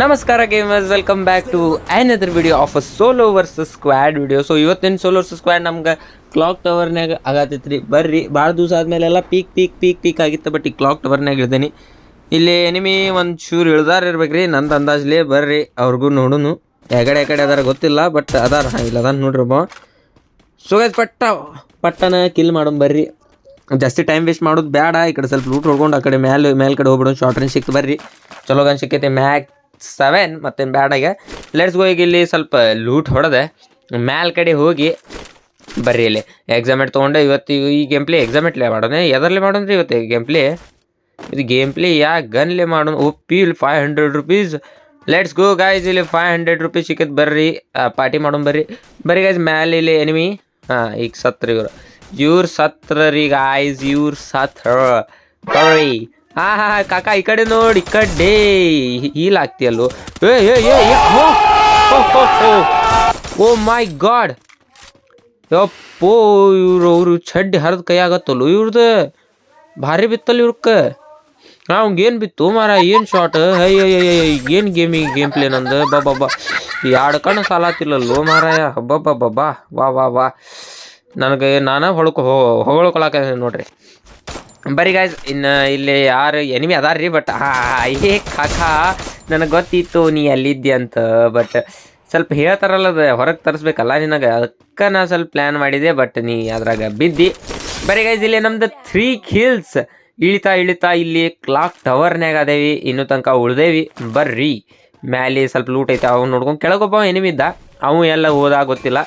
ನಮಸ್ಕಾರ gamers welcome back to another video of a solo versus squad video so ಇವತ್ತಿನ solo versus squad ನಮ್ಗೆ clock ಟವರ್ನ್ಯಾಗ ಆಗತ್ತೈತ್ರಿ. ಬರ್ರಿ ಭಾಳ ದಿವಸ ಆದಮೇಲೆಲ್ಲ ಪೀಕ್ ಪೀಕ್ ಪೀಕ್ ಪೀಕ್ ಆಗಿತ್ತು ಬಟ್ ಈ ಕ್ಲಾಕ್ ಟವರ್ನಾಗ ಇಳ್ದೇನಿ ಇಲ್ಲಿ ಎನಿಮಿ ಒಂದು ಚೂರು ಇಳ್ದಾರ ಇರ್ಬೇಕು ರೀ ನಂದು ಅಂದಾಜಲಿ ಬರ್ರಿ, ಅವ್ರಿಗೂ ನೋಡುನು. ಎಗಡೆ ಕಡೆ ಅದಾರ ಗೊತ್ತಿಲ್ಲ ಬಟ್ ಅದಾರ. ಇಲ್ಲ ಅದಾನ ನೋಡ್ರಿ ಬಾ ಸೊ ಗೈಸ್ ಪಟ್ಟ, ಪಟ್ಟನ ಕಿಲ್ ಮಾಡೋಣ ಬರ್ರಿ. ಜಾಸ್ತಿ ಟೈಮ್ ವೇಸ್ಟ್ ಮಾಡೋದು ಬೇಡ ಈ ಕಡೆ ಸ್ವಲ್ಪ ಲೂಟ್ ಹೊಡ್ಕೊಂಡು ಆ ಕಡೆ ಮೇಲೆ ಮೇಲ್ ಕಡೆ ಹೋಗ್ಬಿಡೋಣ ಶಾರ್ಟ್ ರೇಂಜ್ ಸಿಕ್ತು ಬರ್ರಿ. ಚಲೋ ಗನ್ ಸಿಕ್ಕೈತೆ, ಮ್ಯಾಕ್ ಸೆವೆನ್ ಮತ್ತೇನು ಬ್ಯಾಡಾಗೆ. ಲೆಟ್ಸ್ ಗೋ ಇಲ್ಲಿ ಸ್ವಲ್ಪ ಲೂಟ್ ಹೊಡೆದೆ. ಮ್ಯಾಲ್ ಕಡೆ ಹೋಗಿ ಬರ್ರಿ ಇಲ್ಲಿ. ಎಕ್ಸಾಮೆಟ್ ತೊಗೊಂಡೆ, ಇವತ್ತು ಈ ಗೇಮ್ ಪ್ಲೇ ಎಕ್ಸಾಮೆಟ್ಲೇ ಮಾಡೋಣ. ಎದರ್ಲೆ ಮಾಡೋಣ್ರಿ ಇವತ್ತು ಗೇಮ್ ಪ್ಲೇ ಇದು ಗೇಮ್ ಪ್ಲೇ ಯಾ ಗನ್ಲೇ ಮಾಡೋಣ. ಓ ಇಲ್ಲಿ five hundred rupees let's go guys ಇಲ್ಲಿ ಫೈವ್ ಹಂಡ್ರೆಡ್ ರುಪೀಸ್ ಸಿಕ್ಕತ್ ಬರ್ರಿ. ಪಾರ್ಟಿ ಮಾಡೋಣ ಬರ್ರಿ. ಬರ್ರಿ ಗಾಯ್ಸ್ ಮ್ಯಾಲೆ ಇಲ್ಲಿ ಎನಿಮಿ ಹಾಂ, ಈಗ ಸತ್ರ ಇವರು. ಇವ್ರು ಸತ್ರರಿ ಗಾಯ್ಸ್ ಇವ್ರು ಸತ್ರ. ಬರ್ರಿ ಹಾ ಹಾ ಹಾ, ಕಾಕ, ಈ ಕಡೆ ನೋಡಿ, ಈ ಕಡೆ. ಹೀಲ್ ಆಗ್ತಿಯಲ್ಲೋ ಏ ಏ ಏ. Oh my god. ಯಪ್ಪೋ, ಇವ್ರು ಅವರು ಚಡ್ಡಿ ಹರಿದ ಕೈ ಆಗತ್ತಲ್ಲೋ ಇವ್ರದ್ದು ಭಾರಿ ಬಿತ್ತಲ್ಲ ಇವ್ರಕ್ಕೆ. ಏನು ಬಿತ್ತು ಮಾರ ಏನು ಶಾಟ್ ಏನು ಗೇಮಿಂಗ್ ಗೇಮ್ ಪ್ಲೇ ಬಾ ಬಾ ಎರಡು ಕಣ್ಣು ಸಾಲಾತಿಲ್ಲಲ್ಲೋ ಮಾರಾಯ? ಹಬ್ಬ ಬಾ ಬಾ ವಾ ವಾ ವಾ. ನನಗೆ ನಾನು ಹೊಳ್ಕೊ ಹೊಗಳ್ಕೊಳಕ ನೋಡ್ರಿ. ಬರೀ ಗಾಯ್ಸ್ ಇನ್ನು ಇಲ್ಲಿ ಯಾರು ಎನಿಮಿ ಅದಾರ ರೀ ಬಟ್ ಏ ಕಾಕಾ, ನನಗೆ ಗೊತ್ತಿತ್ತು ನೀ ಎಲ್ಲಿದ್ದಿ ಅಂತ ಬಟ್ ಸ್ವಲ್ಪ ಹೇಳ್ತಾರಲ್ಲ ಅದು, ಹೊರಗೆ ತರಿಸ್ಬೇಕಲ್ಲ ನಿನಗೆ, ಅದಕ್ಕೆ ನಾ ಸ್ವಲ್ಪ ಪ್ಲ್ಯಾನ್ ಮಾಡಿದೆ ಬಟ್ ನೀ ಅದ್ರಾಗ ಬಿದ್ದಿ. ಬರೀ ಗಾಯ್ಸ್ ಇಲ್ಲಿ ನಮ್ದು ತ್ರೀ ಕಿಲ್ಸ್ ಇಳಿತಾ ಇಳಿತಾ ಇಲ್ಲಿ ಕ್ಲಾಕ್ ಟವರ್ನ್ಯಾಗ ಅದೇವಿ, ಇನ್ನೂ ತನಕ ಉಳ್ದೇವಿ. ಬರ್ರಿ, ಮ್ಯಾಲೆ ಸ್ವಲ್ಪ ಲೂಟ್ ಐತೆ, ಅವ್ನು ನೋಡ್ಕೊಂಡು ಕೆಳಗೊಬ್ಬ ಎನಿಮಿ ಇದ್ದ, ಅವು ಎಲ್ಲ ಹೋದಾಗ ಗೊತ್ತಿಲ್ಲ.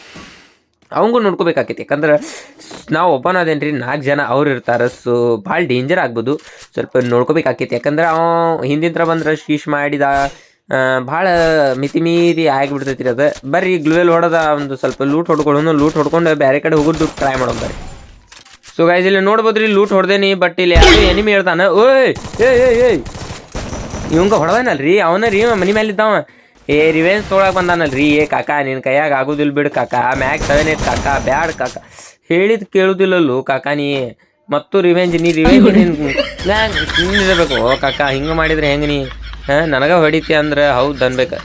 ಅವಂಗೂ ನೋಡ್ಕೋಬೇಕಾಕೈತಿ ಯಾಕಂದ್ರೆ ನಾವು ಒಬ್ಬನ ಅದೇನ್ರಿ ನಾಲ್ಕು ಜನ ಅವ್ರು ಇರ್ತಾರೆ, ಸೊ ಭಾಳ ಡೇಂಜರ್ ಆಗ್ಬೋದು. ಸ್ವಲ್ಪ ನೋಡ್ಕೋಬೇಕಾಕೈತಿ ಯಾಕಂದ್ರೆ ಅವ ಹಿಂದಿನ ಥರ ಬಂದ್ರೆ ಶೀಶ್ ಮಾಡಿದ ಭಾಳ ಮಿತಿ ಮೀರಿ ಆಗಿಬಿಡ್ತೈತಿ ರೀ ಅದು. ಬರ್ರಿ ಗ್ಲೂವೆಲ್ ಹೊಡೆದ, ಒಂದು ಸ್ವಲ್ಪ ಲೂಟ್ ಹೊಡ್ಕೊಳ್ಳೋನು ಲೂಟ್ ಹೊಡ್ಕೊಂಡು ಬೇರೆ ಕಡೆ ಹೋಗೋದು ಟ್ರೈ ಮಾಡೋಣ ಬರ್ರಿ. ಸೊ ಗೈಸ್ ಇಲ್ಲಿ ನೋಡ್ಬೋದ್ರಿ ಲೂಟ್ ಹೊಡೆದೇನಿ ಬಟ್ ಇಲ್ಲಿ ಯಾರು ಎನಿಮಿ ಹೇಳ್ತಾನೆ, ಓಯ್, ಏಯ್ ಏಯ್ ಏಯ್. ಇವಂಗ ಹೊಡೆದನಲ್ರಿ, ಅವನ ರೀ, ಮನಿ ಮೇಲೆ ಇದ್ದಾವ ಏ ರಿವೆನ್ಸ್ ತೊಗೊಳಕ್ ಬಂದಾನಲ್ರಿ. ಏ ಕಾಕ ನಿನ್ನ ಕೈಯಾಗ ಆಗೋದಿಲ್ಲ ಬಿಡು ಕಾಕ. ಮ್ಯಾಕ್ ಸೆವೆನ್ ಏಟ್ ಕಾಕ. ಬ್ಯಾಡ್ ಕಾಕ. ಹೇಳಿದ್ ಕೇಳುದಿಲ್ಲಲ್ಲು ಕಾಕ ನೀ. ಮತ್ತು ರಿವೆಂಜ್ ನೀ ರಿವೆಂಜ್ ನಿಂದಿರಬೇಕು ಇರಬೇಕು. ಓ ಕಾಕ ಹಿಂಗೆ ಮಾಡಿದ್ರೆ ಹೆಂಗೆ ನೀ? ಹಾಂ ನನಗೆ ಹೊಡಿತಿ ಅಂದ್ರೆ ಹೌದು ಅನ್ಬೇಕು.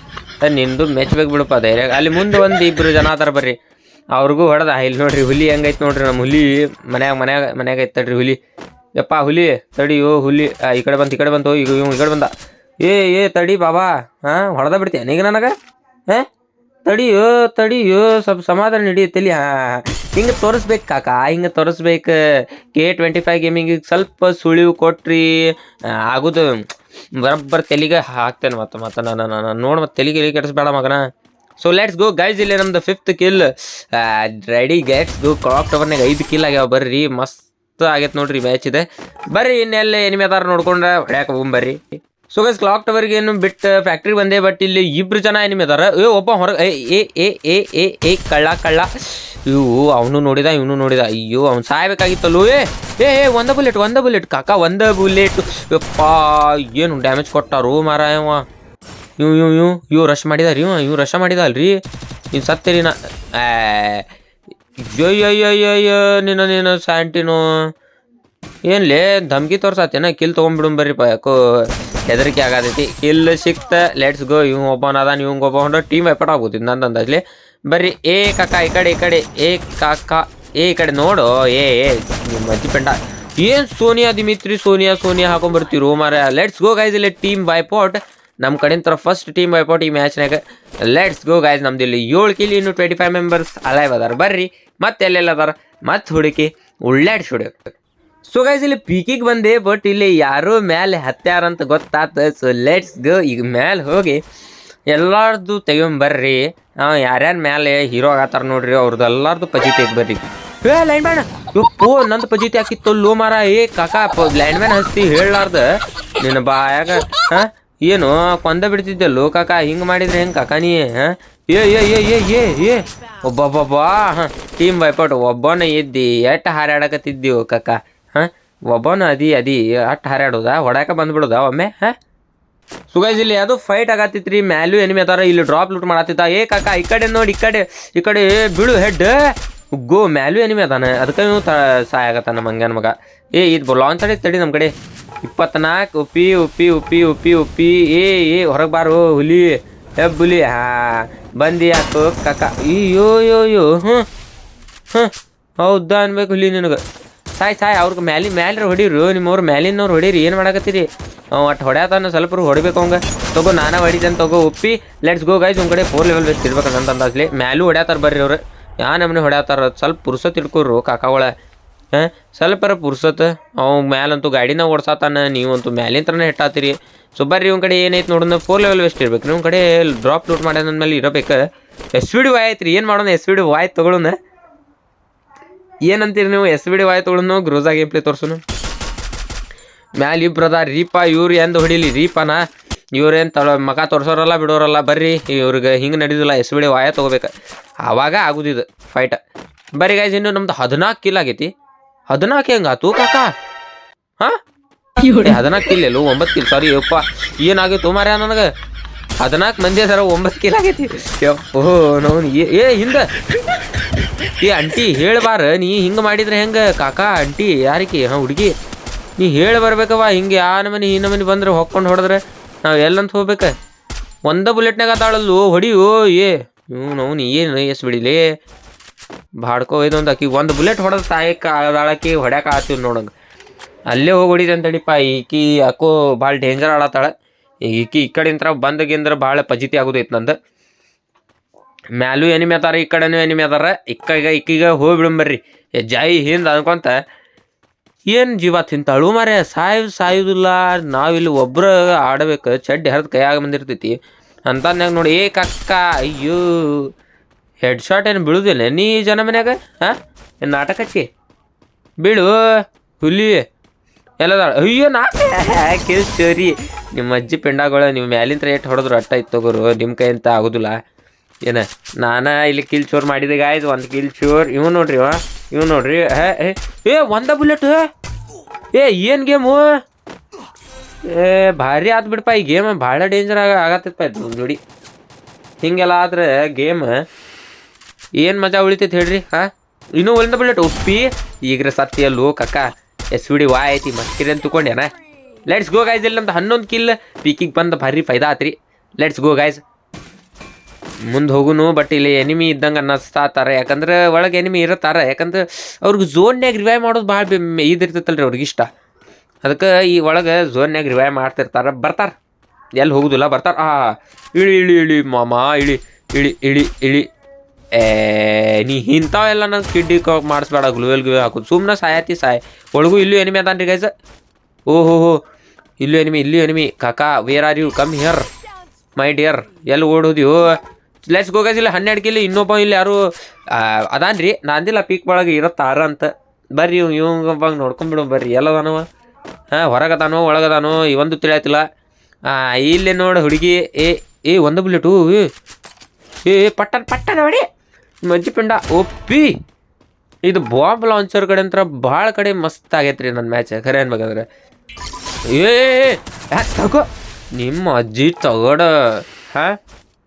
ಅದ್ ನಿಂದು ಮೆಚ್ಬೇಕು ಬಿಡಪ್ಪ ಧೈರ್ಯ. ಅಲ್ಲಿ ಮುಂದೆ ಒಂದು ಇಬ್ರು ಜನ ಆತರ ಬರ್ರಿ. ಅವ್ರಿಗೂ ಹೊಡೆದ. ಇಲ್ಲಿ ನೋಡ್ರಿ ಹುಲಿ ಹೆಂಗೈತೆ ನೋಡ್ರಿ ನಮ್ಮ ಹುಲಿ. ಮನ್ಯಾಗ ಮನ್ಯಾಗ ಮನ್ಯಾಗ ಐತೆ ತಡ್ರಿ ಹುಲಿ. ಯಪ್ಪ ಹುಲಿ ತಡಿಯೋ ಹುಲಿ. ಆ, ಈ ಕಡೆ ಬಂತು ಈ ಕಡೆ ಬಂತು ಈಗ ಇವ್ ಈ ಕಡೆ ಬಂದ. ಏ ಏ, ತಡಿ ಬಾಬಾ. ಹಾಂ, ಹೊಡೆದ ಬಿಡ್ತೀಯ ಈಗ ನನಗೆ? ಹಾಂ? ತಡಿಯೋ ತಡಿಯೋ, ಸ್ವಲ್ಪ ಸಮಾಧಾನ ಹಿಡಿಯುತ್ತಲ್ಲಿ ಹಾಂ ಹಿಂಗೆ ತೋರಿಸ್ಬೇಕು ಕಾಕ, ಹಿಂಗೆ ತೋರಿಸ್ಬೇಕು. ಕೆ ಟ್ವೆಂಟಿ ಫೈವ್ ಗೇಮಿಂಗಿಗೆ ಸ್ವಲ್ಪ ಸುಳಿವು ಕೊಟ್ರಿ. ಆಗುದು. ಬರಬ್ಬರ್ ತೆಲಿಗೆ ಹಾಕ್ತೇನೆ ಮತ್ತೆ ಮತ್ತೆ ನಾನು ನಾನು ನೋಡಿ ಮತ್ತೆ ತೆಲಿಗೆ ಕೆಡಿಸ್ಬೇಡ ಮಗನ. ಸೊ ಲೆಟ್ಸ್ ಗೋ ಗೈಸ್ ಇಲ್ಲಿ ನಮ್ದು fifth kill ready gets go clock ಟವರ್ನಾಗ ಐದು ಕಿಲ್ ಆಗ್ಯಾವ, ಬರ್ರಿ. ಮಸ್ತ್ ಆಗೈತೆ ನೋಡ್ರಿ ಮ್ಯಾಚ್ ಇದೆ. ಬರ್ರಿ ಇನ್ನೆಲ್ಲ ಎನಿಮೆ ಅದಾರ ನೋಡ್ಕೊಂಡ್ರೆ ಹೊಡ್ಯಾಕ ಬರ್ರಿ. ಸೊ ಗೈಸ್ ಕ್ಲಾಕ್ ಟವರ್ಗೆ ಏನು ಬಿಟ್ಟು ಫ್ಯಾಕ್ಟ್ರಿಗೆ ಬಂದೆ ಬಟ್ ಇಲ್ಲಿ ಇಬ್ರು ಜನ ಏನಿಮ್ ಇದಾರೆ ಏ, ಒಬ್ಬ ಹೊರಗೆ, ಏ ಏ ಏ ಏ ಕಳ್ಳ ಕಳ್ಳ. ಇವು ಅವನು ನೋಡಿದ, ಇವನು ನೋಡಿದ. ಅಯ್ಯೋ, ಅವ್ನು ಸಾಯ್ಬೇಕಾಗಿತ್ತಲ್ಲೂ, ಏ ಏ ಏ, ಒಂದ ಬುಲೆಟ್ ಒಂದ ಬುಲೆಟ್ ಕಾಕ, ಒಂದ ಬುಲೆಟ್ ಯಪ್ಪ, ಏನು ಡ್ಯಾಮೇಜ್ ಕೊಟ್ಟಾರು ಮಾರಾಯವ. ಇವ್ ಇವ್ ಇವ್ ಇವ್ ರಶ್ ಮಾಡಿದಾರ ಇವ್ ಇವ್ ರಶ ಮಾಡಿದ ಅಲ್ರಿ ನೀನು ಅಯ್ಯೋ ನಾ ಅಯ್ಯೋ ನಿನ್ನ ನೀನು ಸ್ಯಾಂಟಿನು. ಏನ್ಲೇ, ಧಮ್ಕಿ ತೋರ್ಸತ್ತೇನ ಕಿಲ್ ತೊಗೊಂಬಿಡು ಬರ್ರಿಪ್ಪ ಯಾಕೋ ಹೆದರಿಕೆ ಆಗತೈತಿ. ಕಿಲ್ ಸಿಕ್ತ ಲೆಟ್ಸ್ ಗೋ ಇವ್ ಅದಾನ ಇವಂಗೆ ಒಬ್ಬ ಹೊಂಡ ಟೀಮ್ ಎಫರ್ಟ್ ಆಗ್ಬೋದಿತ್ತು ನಂದು ಅಂದಾಜ್ಲಿ ಬರ್ರಿ, ಏ ಕಾಕ, ಈ ಕಡೆ ಈ ಕಡೆ, ಏ ಕಾಕ, ಏ ಈ ಕಡೆ ನೋಡು, ಏ ಏ ನಿಮ್ಮ ಅಜ್ಜಿ ಪೆಂಡ. ಏನ್ ಸೋನಿಯಾ ದಿಮಿತ್ರಿ, ಸೋನಿಯಾ ಸೋನಿಯಾ ಹಾಕೊಂಡ್ಬರ್ತೀರೋ ಮಾರ ಲೆಟ್ಸ್ ಗೋ ಗೈಸ್ ಇಲ್ಲಿ ಟೀಮ್ ವೈಪೌಟ್ ನಮ್ಮ ಕಡೆಯಿಂದ ಫಸ್ಟ್ ಟೀಮ್ ವೈಪೌಟ್ ಈ ಮ್ಯಾಚ್ನಾಗ ಲೆಟ್ಸ್ ಗೋ ಗೈಸ್ ನಮ್ದು ಇಲ್ಲಿ ಏಳು ಕಿಲಿ ಇನ್ನು ಟ್ವೆಂಟಿ ಫೈವ್ ಮೆಂಬರ್ಸ್ ಅಲೈವ್ ಅದಾರ. ಬರ್ರಿ ಮತ್ತೆ ಎಲ್ಲೆಲ್ಲ ಅದಾರ? ಮತ್ತೆ ಹುಡುಕಿ, ಉಳ್ಳಾಡ್ಸಿ ಹೊಡಿಯೋಕೆ. ಸೊ ಗೈಸ್ ಇಲ್ಲಿ ಪೀಕಿಗೆ ಬಂದೆ ಬಟ್ ಇಲ್ಲಿ ಯಾರೋ ಮ್ಯಾಲೆ ಹತ್ಯಾರ ಅಂತ ಗೊತ್ತಾತ. ಸೊ ಲೆಟ್ಸ್ ಗೋ ಈಗ ಮ್ಯಾಲೆ ಹೋಗಿ ಎಲ್ಲಾರ್ದು ತೆಗೊಂಬರ್ರಿ ಹಾಂ ಯಾರ್ಯಾರ ಮ್ಯಾಲೆ ಹೀರೋ ಆಗತ್ತಾರ ನೋಡ್ರಿ ಅವ್ರದ್ದು ಎಲ್ಲಾರ್ದು ಪಜಿ ತೆಗ್ ಬರ್ರಿ. ಏ ಲೈನ್ ಮ್ಯಾನ್ ಪೋ, ನಂದು ಪಜಿತಿ ಹಾಕಿತ್ತು, ಲೋ ಮಾರ. ಏ, ಕಾಕಾ ಲೈನ್ ಮ್ಯಾನ್ ಹಸ್ತಿ ಹೇಳಲಾರ್ದ. ನಿನ್ನ ಬಾಯಾಗ ಹಾಂ ಏನು, ಕೊಂದ ಬಿಡ್ತಿದ್ದೆಲ್ಲೋ ಕಾಕ, ಹಿಂಗೆ ಮಾಡಿದ್ರೆ ಹೆಂಗೆ ಕಾಕ ನೀ ಏ ಏ ಏ ಏ ಏ ಏ. ಒಬ್ಬೊಬ್ಬಬ್ಬಾ ಟೀಮ್ ವೈಪೌಟ್ ಒಬ್ಬನ ಇದ್ದಿ ಎಟ್ಟು ಹಾರಾಡಕತ್ತಿದ್ದೀವಿ ಕಾಕ. ಹಾಂ? ಒಬ್ಬನ ಅದಿ ಅದಿ. ಅಟ್ಟು ಹಾರಾಡೋದ? ಹೊಡ್ಯಾಕ ಬಂದ್ಬಿಡೋದ ಒಮ್ಮೆ? ಹಾಂ? ಸುಗೈಸ್, ಇಲ್ಲಿ ಅದು ಫೈಟ್ ಆಗತ್ತಿತ್ರಿ. ಮ್ಯಾಲೂ ಎನಿಮಿ ಅದಾರ. ಇಲ್ಲಿ ಡ್ರಾಪ್ ಲೂಟ್ ಮಾಡತ್ತಿದ್ದ. ಏ, ಕಾಕ, ಈ ಕಡೆ ನೋಡಿ, ಈ ಕಡೆ ಈ ಕಡೆ, ಏ, ಬಿಳು ಹೆಡ್ ಗೋ ಮ್ಯಾಲೂ ಎನಿಮಿ ಅದಾನ. ಅದಕ್ಕೆ ಇವ್ ತ, ಸಹಾಯ ನಮ್ಮ ಮಂಗ್ಯಾನ ನಮಗ ಏ, ಇದು ಲಾಂಚ್ ತಡಿ ತಡಿ ನಮ್ಮ ಕಡೆ. ಇಪ್ಪತ್ನಾಲ್ಕು ಉಪ್ಪಿ ಉಪ್ಪಿ ಉಪ್ಪಿ ಉಪ್ಪಿ ಉಪ್ಪಿ. ಏ ಏ, ಹೊರಗೆ ಬಾರು, ಹುಲಿ. ಬುಲಿ. ಹಾ, ಬಂದಿ ಯಾಕೋ ಕಾಕ. ಅಯ್ಯೋ ಯೋ ಯೋ ಹ್ಞೂ ಹ್ಞೂ ಹೌದಾ ಅನ್ಬೇಕು ಹುಲಿ ನಿನಗೆ. ಸಾಯ್ ಸಾಯ್, ಅವ್ರಿಗೆ ಮ್ಯಾಲಿ, ಮ್ಯಾಲ್ರಿ ಹೊಡೀರು ನಿಮ್ಮವ್ರು ಮ್ಯಾಲಿನವ್ರು ಹೊಡೀರಿ, ಏನು ಮಾಡಕತ್ತೀರಿ? ಒಟ್ಟು ಹೊಡ್ಯಾತಾನ ಸ್ವಲ್ಪ ಹೊಡಿಬೇಕು ಅವಂಗ. ತಗೋ, ನಾನ ಹೊಡಿತೇನೆ, ತಗೋ, ಉಪ್ಪಿ ಲೆಟ್ಸ್ ಗೋ ಗೈಸ್ ಒಂದು ಕಡೆ ಫೋರ್ ಲೆವೆಲ್ ವೆಸ್ಟ್ ಇರ್ಬೇಕಂತ ಅಂತ ಅಂದಾಜ್ಲಿ. ಮ್ಯಾಲೂ ಹೊಡ್ಯಾತಾರ ಬರ್ರಿ ಅವ್ರು. ಯಾ ನಮ್ಮನೆ ಹೊಡ್ಯಾತಾರ ಸ್ವಲ್ಪ ಪುರ್ಸತ್ ಇಟ್ಕೋರು ಕಾಕಾವಳ ಹಾಂ, ಸ್ವಲ್ಪರ ಪುರ್ಸತ್. ಅವ್ ಮ್ಯಾಲಂತೂ ಗಾಡಿನ ಓಡ್ಸಾತಾನ, ನೀವಂತೂ ಮ್ಯಾಲಿಂತ್ರನೇ ಹೆಟ್ಟಾತೀರಿ. ಸೊ ಬರ್ರಿ ಒಂದು ಕಡೆ ಏನೈತೆ ನೋಡೋಣ ಫೋರ್ ಲೆವೆಲ್ ವೆಸ್ಟ್ ಇರ್ಬೇಕು ನಿಮ್ಮ ಕಡೆ ಡ್ರಾಪ್ ಲೂಟ್ ಮಾಡ್ಯಾನ ಮೇಲೆ ಇರಬೇಕು. ಎಸ್ ವಿ ಡಿ ವಾಯ್ ಐತ್ರಿ, ಏನು ಮಾಡೋಣ ಎಸ್ ವಿ ಡಿ ವಾಯ್ ತೊಗೊಳೋಣ ಏನಂತೀರಿ ನೀವು? ಎಸ್ ಬಿ ಡಿ ವಾಯ್ ತೊಗೊಂಡು ಗ್ರೋಜಾ ಗೇಮ್ ಪ್ಲೇ ತೋರ್ಸೋನು. ಮ್ಯಾಲ ಇಬ್ರು ಅದ ರೀಪ, ಇವ್ರು ಎಂದು ಹೊಡಿಲಿ. ರೀಪನ ಇವ್ರೇನು ತಳ ಮಗ ತೋರ್ಸೋರಲ್ಲ, ಬಿಡೋರಲ್ಲ, ಬರ್ರಿ. ಇವ್ರಿಗೆ ಹಿಂಗೆ ನಡೆದಿಲ್ಲ ಎಸ್ ಬಿ ಡಿ ವಾಯ ತೊಗೋಬೇಕು. ಆವಾಗ ಆಗುದಿದು ಫೈಟ್ ಬರೀ ಗಾಯ್ಸ್ ಇನ್ನು ನಮ್ದು ಹದಿನಾಲ್ಕು ಕಿಲ್ ಆಗೈತಿ. ಹದಿನಾಲ್ಕು ಹೆಂಗಾತು ಕಾಕ? ಹಾಂ? ಹದಿನಾಲ್ಕು ಕಿಲ್ ಎಲ್ಲೋ? ಒಂಬತ್ತು ಕಿಲ್ ಸಾರಿ ಯಪ್ಪ. ಏನಾಗಿತ್ತು ಮಾರ್ಯ ನನಗೆ? ಹದಿನಾಲ್ಕು ಮಂದಿ ಅದಾರ, ಒಂಬತ್ತು ಕಿಲ್ ಆಗೈತಿ. ಯಪ್ಪೋ, ನಾವು, ಏ ಹಿಂದೆ. ಏ ಅಂಟಿ ಹೇಳ್ಬಾರ, ನೀ ಹಿಂಗೆ ಮಾಡಿದ್ರೆ ಹೆಂಗೆ? ಕಾಕಾ ಅಂಟಿ ಯಾರಿಕಿ? ಹಾಂ, ಹುಡುಗಿ. ನೀ ಹೇಳಿ ಬರ್ಬೇಕವ ಹಿಂಗೆ ಯಾ ನಮನಿ ಈ ನಮನಿ ಬಂದ್ರೆ ಹೊಕ್ಕೊಂಡು ಹೊಡೆದ್ರೆ ನಾವು ಎಲ್ಲಂತ ಹೋಗ್ಬೇಕ? ಒಂದ ಬುಲೆಟ್ನಾಗ ಅದಾಳಲ್ಲು, ಹೊಡಿಯೋ, ಏ. ಹ್ಞೂ, ನಾವು ಏನು ಎಸ್ ಬಿಡಿಲಿ? ಬಾಡ್ಕೋ ಇದೊಂದು ಆಕಿ, ಒಂದು ಬುಲೆಟ್ ಹೊಡೆದು ಸಾಯಕ್ಕೆ ಅದಾಳಕಿ ಹೊಡ್ಯಾಕ ಆತೀವಿ ನೋಡಂಗೆ. ಅಲ್ಲೇ ಹೋಗಿ ಹೊಡಿದಂತಡಿಪ್ಪ ಈಕಿ ಯಾಕೋ ಭಾಳ ಡೇಂಜರ್ ಆಡತ್ತಾಳ ಈಕಿ ಈ ಕಡೆಯಿಂದ ಬಂದಗಿಂದ್ರೆ ಭಾಳ ಪಜಿತಿ ಆಗೋದೈತೆ ನಂದು. ಮ್ಯಾಲೂ ಎನಿಮೆ ಅದಾರ, ಈ ಕಡೆನೂ ಎನಿಮೆ ಅದಾರ. ಇಕ್ಕೀಗ ಇಕ್ಕೀಗ ಹೋಗ್ಬಿಡಂಬರ್ರಿ ಏ ಜೈ ಹಿಂದ ಅನ್ಕೊಂತ, ಏನು ಜೀವ ತಿಂತಾಳು ಮಾರೆ ಸಾಯ್ ಸಾಯುವುದಿಲ್ಲ ನಾವಿಲ್ಲಿ ಒಬ್ರ ಆಡಬೇಕು. ಚಡ್ಡಿ ಹರಿದು ಕೈಯಾಗ ಬಂದಿರ್ತೈತಿ. ಅಂತನ್ಯಾಗ ನೋಡಿ, ಏ ಕಕ್ಕ, ಅಯ್ಯೋ. ಹೆಡ್ ಶಾಟ್ ಏನು ಬೀಳುದಿಲ್ಲ ನೀ ಜನ ಮನ್ಯಾಗ? ಹಾಂ ಏನು ನಾಟಕ ಹಚ್ಚಿ. ಬೀಳು. ಹುಲಿ. ಎಲ್ಲದಾಳ. ಅಯ್ಯೋ, ನಾಟಕ. ಕಿಲ್ ಚೋರಿ. ನಿಮ್ಮ ಅಜ್ಜಿ ಪೆಂಡಾಗಳು ನೀವು ಮ್ಯಾಲಿಂದ ರೇಟ್ ಹೊಡೆದ್ರು ಅಟ್ಟ ಇತ್ತು ತಗೋರು, ನಿಮ್ಮ ಕೈ ಅಂತ ಆಗೋದಿಲ್ಲ. ಏನ? ನಾನ ಇಲ್ಲಿ ಕಿಲ್ ಚೋರ್ ಮಾಡಿದೆ ಗಾಯ್ಸ್ ಒಂದು ಕಿಲ್ ಚೋರ್. ಇವ್ ನೋಡ್ರಿ ಇವ ನೋಡ್ರಿ. ಏ, ಒಂದ ಬುಲೆಟ್? ಏ, ಏನು ಗೇಮು ಏ, ಭಾರಿ ಆತ್ ಬಿಡಪ್ಪ ಈ ಗೇಮ್ ಭಾಳ ಡೇಂಜರ್ ಆಗ ಆಗತ್ತಪ್ಪ ಇದು ನೋಡಿ ಹಿಂಗೆಲ್ಲ ಆದ್ರೆ ಗೇಮ್ ಏನು ಮಜಾ ಉಳಿತೈತೆ ಹೇಳ್ರಿ, ಹಾಂ? ಇನ್ನೂ ಒಂದ ಬುಲೆಟ್? ಉಪ್ಪಿ ಈಗ ಸತ್ಯ ಕಕ್ಕ, ಎಸ್, ವಿ, ಡಿ ವಾ ಐತಿ, ಮಸ್ಕಿರಿ ಅಂತ ತಿಳ್ಕೊಂಡ್ಯಾನ ಲೆಟ್ಸ್ ಗೋ ಗಾಯ್ಸ್ ಇಲ್ಲಿ ನಮ್ದು ಹನ್ನೊಂದು ಕಿಲ್ ಪೀಕಿಗೆ ಬಂದು ಭಾರಿ ಫೈದಾ ಆತ್ರಿ. ಲೆಟ್ಸ್ ಗೋ ಗಾಯ್ಸ್ ಮುಂದೆ ಹೋಗುನು ಬಟ್ ಇಲ್ಲಿ ಎನಿಮಿ ಇದ್ದಂಗೆ ಅನ್ನಿಸ್ತಾತಾರೆ. ಯಾಕಂದ್ರೆ ಒಳಗೆ ಎನಿಮಿ ಇರತ್ತಾರ. ಯಾಕಂದ್ರೆ ಅವ್ರಿಗೆ ಝೋನ್ಯಾಗ ರಿವೈವ್ ಮಾಡೋದು ಭಾಳ ಇದಿರ್ತೈತಲ್ರಿ ಅವ್ರಿಗೆ ಇಷ್ಟ. ಅದಕ್ಕೆ ಈ ಒಳಗೆ ಝೋನ್ಯಾಗ ರಿವೈವ್ ಮಾಡ್ತಿರ್ತಾರೆ. ಬರ್ತಾರೆ. ಎಲ್ಲಿ ಹೋಗುದಿಲ್ಲ, ಬರ್ತಾರೆ. ಆ, ಇಳಿ ಇಳಿ ಇಳಿ, ಮಾಮ, ಇಳಿ ಇಳಿ ಇಳಿ ಇಳಿ. ಏ, ನೀ ಇಂಥವೆಲ್ಲ ನಂಗೆ ಕಿಡ್ಡಿ ಮಾಡಿಸ್ಬೇಡ ಗ್ಲೂವೆಲ್ ಗ್ಲೂ ಹಾಕೋದು. ಸುಮ್ಮನೆ ಸಾಯತಿ ಸಾಯ್. ಒಳಗೂ ಇಲ್ಲೂ ಎನಿಮಿ ಅದಾನ್ರಿ ಗೈಸ ಓಹೋ ಇಲ್ಲೂ ಎನಿಮಿ ಇಲ್ಲೂ ಎನಿಮಿ ಕಾಕಾ where are you come here my dear ಎಲ್ಲಿ ಓಡೋದ್ಯೋ? ಲೆಟ್ಸ್ ಗೋಗಸ್ ಇಲ್ಲ ಹನ್ನೆರಡು ಕಿಲಿ ಇನ್ನೊಬ್ಬ ಇಲ್ಲಿ ಯಾರು? ಅದಾನ್ರಿ ನಾ ಅಂದಿಲ್ಲ ಪೀಕ್ ಒಳಗೆ ಇರತ್ತಾರ ಅಂತ. ಬರ್ರಿ ಇವ್ ಇವಂಗ ನೋಡ್ಕೊಂಬಿಡು ಬರ್ರಿ. ಎಲ್ಲದಾನವ ಹಾಂ ಹೊರಗದಾನೋ ಒಳಗದಾನೋ ಇವಂದು ತಿಳಿಯತ್ತಿಲ್ಲ ಇಲ್ಲೇ ನೋಡು ಹುಡುಗಿ. ಏ ಏ, ಒಂದು ಬುಲೆಟು ಏ ಪಟ್ಟನ್ ಪಟ್ಟ ನೋಡಿ. ಮಜ್ಜಿ ಪಿಂಡ ಒಪ್ಪಿ. ಇದು ಬಾಂಬ್ ಲಾಂಚರ್ ಕಡೆ ಅಂತ ಭಾಳ ಕಡೆ ಮಸ್ತ್ ಆಗೈತ್ರಿ ನನ್ನ ಮ್ಯಾಚ್ ಖರೆ ಅನ್ಬೇಕಾದ್ರೆ. ಏ ತಗೋ. ನಿಮ್ಮ ಅಜ್ಜಿ ತಗೋಡ, ಹಾಂ?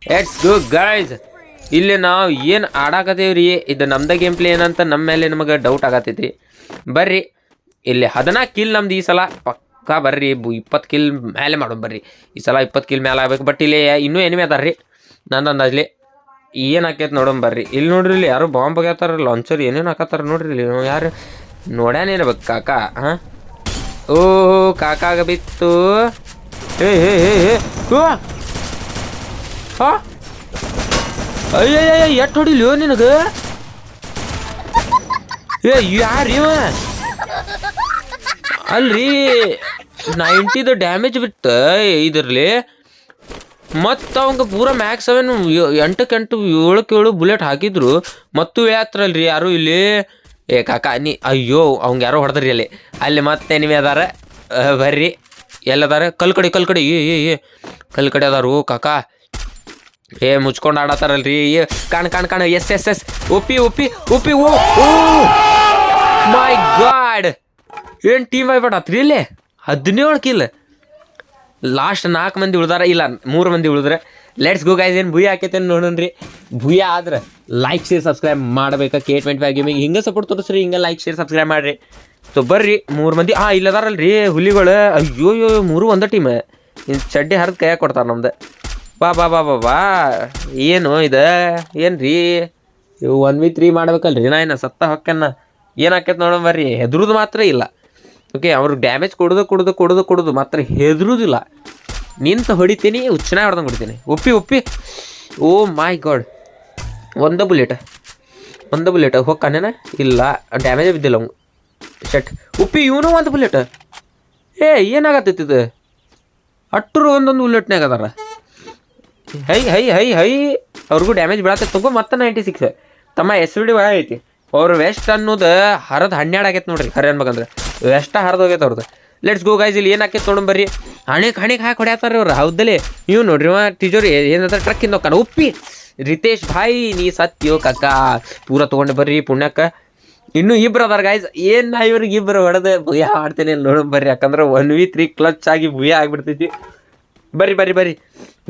ಎಟ್ಸ್ ಗು ಗೈಸ್ ಇಲ್ಲಿ ನಾವು ಏನು ಆಡಾಕತ್ತೀವ್ರಿ? ಇದು ನಮ್ದ ಗೇಮ್ ಪ್ಲೇ ಏನಂತ ನಮ್ಮ ಮೇಲೆ ನಮಗೆ ಡೌಟ್ ಆಗತ್ತೈತಿ ಬರ್ರಿ. ಇಲ್ಲಿ ಹದಿನಾಲ್ಕು ಕಿಲ್ ನಮ್ದು ಈ ಸಲ. ಪಕ್ಕಾ ಬರ್ರಿ. ಇಪ್ಪತ್ತು ಕಿಲ್ ಮೇಲೆ ಮಾಡೋ ಬರ್ರಿ. ಈ ಸಲ ಇಪ್ಪತ್ತು ಕಿಲ್ ಮೇಲೆ ಆಗ್ಬೇಕು. ಬಟ್ ಇಲ್ಲಿ ಇನ್ನೂ ಎನಿಮೆ ಅದಾರ ರೀ ನಂದು ಅಂದಾಜ್ಲಿ ಏನು ಹಾಕೈತೆ ನೋಡೋಣ ಬರ್ರಿ. ಇಲ್ಲಿ ನೋಡ್ರಿ, ಇಲ್ಲಿ ಯಾರು ಬಾಂಬ್ ಆಗ್ಯಾತಾರ ಲಾಂಚರ್ ಏನೇನು ಹಾಕತ್ತಾರ ನೋಡ್ರಿ. ಇಲ್ಲಿ ಯಾರು ನೋಡ್ಯಾನೇನು ಬೇಕು, ಕಾಕ? ಹಾಂ? ಓ ಕಾಕಾಗ ಬಿತ್ತು. ಹೇ ಹೇ ಹೇ ಓ ಹಾ? ಅಯ್ಯಯ್ಯ ಎಷ್ಟು ಹೊಡಿಲಿಯೋ ನಿನಗೆ? ಏ, ಯಾರು ಅಲ್ರಿ, ನೈಂಟಿದು ಡ್ಯಾಮೇಜ್ ಬಿತ್ತ ಇದ್ರಲ್ಲಿ ಮತ್ತು ಅವಂಗ ಪೂರ ಮ್ಯಾಕ್ಸ್ ಸೆವೆನ್ ಎಂಟಕ್ಕೆ ಎಂಟು ಏಳಕ್ಕೆ ಏಳು ಬುಲೆಟ್ ಹಾಕಿದ್ರು. ಮತ್ತು ಯಾತ್ರಲ್ರಿ ಯಾರು ಇಲ್ಲಿ? ಏ, ಕಾಕ, ನೀ ಅಯ್ಯೋ, ಅವ್ಗೆ ಯಾರೋ ಹೊಡೆದ್ರಿ ಅಲ್ಲಿ. ಅಲ್ಲಿ ಮತ್ತೆ ನಿಮಗೆ ಅದಾರ. ಬರ್ರಿ. ಎಲ್ಲದಾರ? ಕಲ್ಕಡಿ ಕಲ್ಕಡಿ. ಕಲ್ ಕಡೆ ಏ ಏ ಏ. ಕಲ್ ಕಡೆ ಅದಾರು, ಕಾಕ. ಏ, ಮುಚ್ಕೊಂಡು ಆಡತ್ತಾರಲ್ರಿ. ಏ, ಕಾಣ್ ಕಾಣ್, ಕಾಣ. Yes yes yes. ಉಪ್ಪಿ ಉಪ್ಪಿ ಉಪ್ಪಿ ಓ ಮೈ ಗಾಡ್ ಏನು ಟೀಮ್ ಆಗ್ಬೇಡತ್ರಿ ಇಲ್ಲಿ? ಹದಿನೇಳು ಕಿಲ್ ಲಾಸ್ಟ್ ನಾಲ್ಕು ಮಂದಿ ಉಳ್ದಾರ. ಇಲ್ಲ, ಮೂರು ಮಂದಿ ಉಳಿದ್ರೆ ಲೆಟ್ಸ್ ಗೋ ಗೈಸ್ ಏನು ಭೂಯ ನೋಡುನ್ ರೀ ಭೂಯ ಆದ್ರೆ ಲೈಕ್ ಶೇರ್ ಸಬ್ಸ್ಕ್ರೈಬ್ ಮಾಡಬೇಕು. ಕೆ ಟ್ವೆಂಟಿ ಫೈವ್ ಗೇಮಿಂಗ್ ಹಿಂಗೆ ಸಪೋರ್ಟ್ ತೋರಿಸ್ರಿ, ಹಿಂಗೆ ಲೈಕ್ ಶೇರ್ ಸಬ್ಸ್ಕ್ರೈಬ್ ಮಾಡಿರಿ. ಸೊ ಬರ್ರಿ, ಮೂರು ಮಂದಿ ಹಾಂ ರೀ ಹುಲಿಗಳು. ಅಯ್ಯೋ ಅಯ್ಯೋ ಮೂರು ಒಂದೇ ಟೀಮ್ ಇನ್ನು ಚಡ್ಡಿ ಹರಿದು ಕೈಯಾಗ ಕೊಡ್ತಾರೆ ನಮ್ದು. ಬಾ ಬಾ ಬಾ ಬಾ ಬಾ. ಏನು ಇದು? ಏನು ರೀ ಇವು ಒನ್ ವಿ ತ್ರೀ ಮಾಡ್ಬೇಕಲ್ರಿ ನಾ ಇನ್ನು ಸತ್ತ ಹೊಕ್ಕನ್ನ. ಏನು ಆಕೈತೆ ನೋಡೋಣ ಬರ್ರಿ. ಹೆದ್ರುದು ಮಾತ್ರ ಇಲ್ಲ. ಓಕೆ ಅವ್ರಿಗೆ ಡ್ಯಾಮೇಜ್ ಕೊಡೋದು ಕೊಡೋದು ಕೊಡೋದು ಕೊಡೋದು ಮಾತ್ರ ಹೆದ್ರುದಿಲ್ಲ. ನಿಂತು ಹೊಡಿತೀನಿ ಉಚ್ಚನ ಹೊಡೆದಂಗೆ ಹೊಡಿತೀನಿ. ಒಪ್ಪಿ ಒಪ್ಪಿ ಓ ಮೈ ಗಾಡ್. ಒಂದು ಬುಲೆಟ್. ಒಂದು ಬುಲೆಟ್. ಹೋಗ್ಕಾನೇನ ಇಲ್ಲ, ಡ್ಯಾಮೇಜ್ ಬಿದ್ದಿಲ್ಲ ಅವ್ನು ಶಟ್. ಉಪ್ಪಿ, ಇವನು ಒಂದು ಬುಲೆಟ್. ಏ, ಏನಾಗತ್ತೈತಿ ಇದು? ಅಟ್ಟರು ಒಂದೊಂದು ಬುಲೆಟ್ನಾಗ ಅದಾರ. ಹೈ ಹೈ ಹೈ ಹೈ. ಅವ್ರಿಗೂ ಡ್ಯಾಮೇಜ್ ಬೀಳತ್ತೆ ತಗೋ, ಮತ್ತೆ ನೈಂಟಿ ಸಿಕ್ಸ್. ತಮ್ಮ ಎಸ್ ಡಿ ಒಳ ಐತಿ. ಅವ್ರ ವೆಸ್ಟ್ ಅನ್ನೋದು ಹರಿದು ಹನ್ನೆರಡು ಆಗೈತೆ ನೋಡ್ರಿ ಖರೆ ಅನ್ಬೇಕಂದ್ರೆ ವೆಸ್ಟ ಹರಿದು ಹೋಗೈತೆ ಅವ್ರದ್ದು ಲೆಟ್ಸ್ ಗೋ ಗೈಸ್ ಇಲ್ಲಿ ಏನು ನೋಡೋಣ ಬರ್ರಿ. ಹಣಿಗೆ ಹಣಿಗೆ ಹಾಕಿ ಹೊಡ್ಯಾತಾರ ಅವ್ರು. ಹೌದಲ್ಲಿ ಇವ್ ನೋಡ್ರಿ ಇವ ಏನಂದ್ರೆ ಟ್ರಕ್ ಇಂದ ಉಪ್ಪಿ! ರಿತೇಶ್ ಭಾಯ್, ನೀ ಸತ್ಯೋ ಕಕ್ಕ ಪೂರ ತೊಗೊಂಡು ಬರ್ರಿ ಪುಣ್ಯಕ್ಕ. ಇನ್ನೂ ಇಬ್ರು ಅದಾರ ಗಾಯ್ಸ್ ಏನು ನಾ ಇವ್ರಿಗೆ ಇಬ್ರು ಹೊಡೆದು ಭುಯ ಆಡ್ತೇನೆ ನೋಡೋಣ ಬರ್ರಿ. ಯಾಕಂದ್ರೆ ಒನ್ ವಿ ತ್ರೀ ಕ್ಲಚ್ ಆಗಿ ಭೂಯ ಆಗಿಬಿಡ್ತೈತಿ. ಬರ್ರಿ ಬರ್ರಿ ಬರ್ರಿ.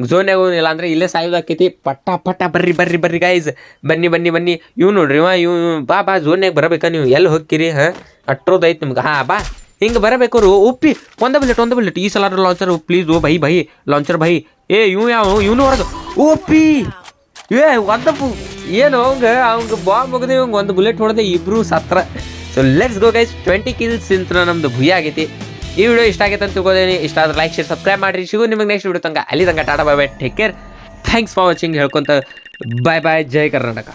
ಝೋನ್ಯಾಗ ಇಲ್ಲ ಅಂದ್ರೆ ಇಲ್ಲೇ ಸಾಯೋದಾಕೈತಿ ಪಟ್ಟ ಪಟ್ಟ ಬರ್ರಿ ಬರ್ರಿ ಬರ್ರಿ ಗಾಯ್ಸ್ ಬನ್ನಿ ಬನ್ನಿ ಬನ್ನಿ. ಇವ್ ನೋಡ್ರಿ ಇವ ಬಾ ಬಾ ಝೋನ್ಯಾಗ ಬರಬೇಕಾ ನೀವು? ಎಲ್ಲಿ ಹೋಗ್ತೀರಿ, ಹಾಂ? ಅಟ್ರೋದೈತೆ ನಿಮ್ಗೆ. ಹಾಂ, ಬಾ. ಹಿಂಗೆ ಬರಬೇಕು ಅವ್ರು ಉಪ್ಪಿ, ಒಂದು ಬುಲೆಟ್ ಒಂದು ಬುಲೆಟ್ ಈ ಸಲ ಲಾಂಚರ್ ಪ್ಲೀಸ್ ಓ ಭೈ ಭೈ ಲಾಂಚರ್ ಭೈ ಏ ಇವ್ ಯಾವ, ಇವನು ಹೊರಗೆ. ಉಪ್ಪಿ! ಏ ಒಂದ ಬು- ಏನು ಅವಂಗೆ, ಅವಂಗ ಬಾಂಬ್ ಮುಗಿದೆ ಇವಂಗ ಒಂದು ಬುಲೆಟ್ ಹೊಡೆದೆ ಇಬ್ರು ಸತ್ರ. So let's go guys twenty kills ಇಂತ ನಮ್ದು ಭುಯ ಆಗೈತಿ. ಈ ವಿಡಿಯೋ ಇಷ್ಟ ಆಗೈತೆ ಅಂತ ತಿಳ್ಕೊದೇನಿ ಇಷ್ಟ ಆದ್ರೆ ಲೈಕ್ ಶೇರ್ ಸಬ್ಸ್ಕ್ರೈಬ್ ಮಾಡಿರಿ. ಸಿಗು ನಿಮಗೆ ನೆಕ್ಸ್ಟ್ ವಿಡಿಯೋ ತನಕ. ಅಲ್ಲಿ ತನಕ tata, bye bye. Take care thanks for watching ಹೇಳ್ಕೊಂತ bye bye Jai Karnataka.